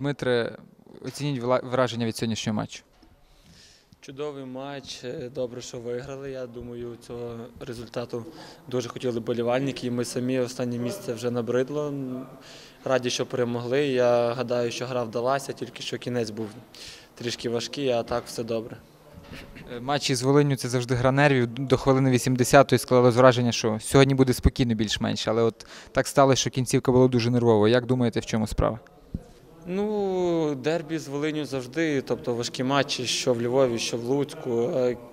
Дмитре, оцініть враження від сьогоднішнього матчу. Чудовий матч. е, Добре, що виграли. Я думаю, цього результату дуже хотіли болівальники. І ми самі останнє місце вже набридло. Раді, що перемогли. Я гадаю, що гра вдалася, тільки що кінець був трішки важкий, а так все добре. Е, Матчі з Волинню це завжди гра нервів. До хвилини 80-ї склалось враження, що сьогодні буде спокійно більш-менш. Але от так сталося, що кінцівка була дуже нервова. Як думаєте, в чому справа? Ну, дербі з Волиню завжди, тобто важкі матчі, що в Львові, що в Луцьку.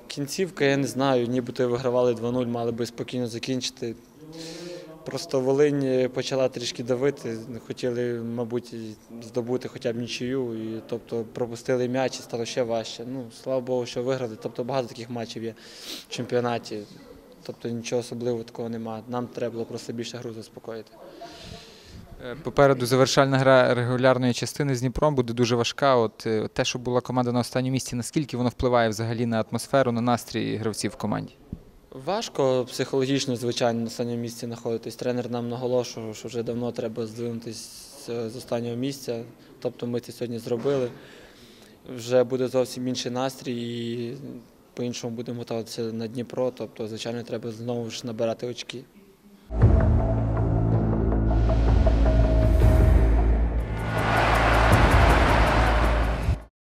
Кінцівка, я не знаю, нібито вигравали 2-0, мали би спокійно закінчити. Просто Волинь почала трішки давити, хотіли, мабуть, здобути хоча б нічию, і, тобто пропустили м'яч і стало ще важче. Ну, слава Богу, що виграли. Тобто багато таких матчів є в чемпіонаті. Тобто нічого особливого такого немає. Нам треба було просто більше гру заспокоїти. Е, Попереду завершальна гра регулярної частини з Дніпром буде дуже важка. От е, те, що була команда на останньому місці, наскільки воно впливає взагалі на атмосферу, на настрій гравців в команді? Важко психологічно, звичайно, на останньому місці знаходитись. Тренер нам наголошував, що вже давно треба здвинутися з останнього місця. Тобто ми це сьогодні зробили. Вже буде зовсім інший настрій і по-іншому будемо готуватися на Дніпро. Тобто, звичайно, треба знову ж набирати очки.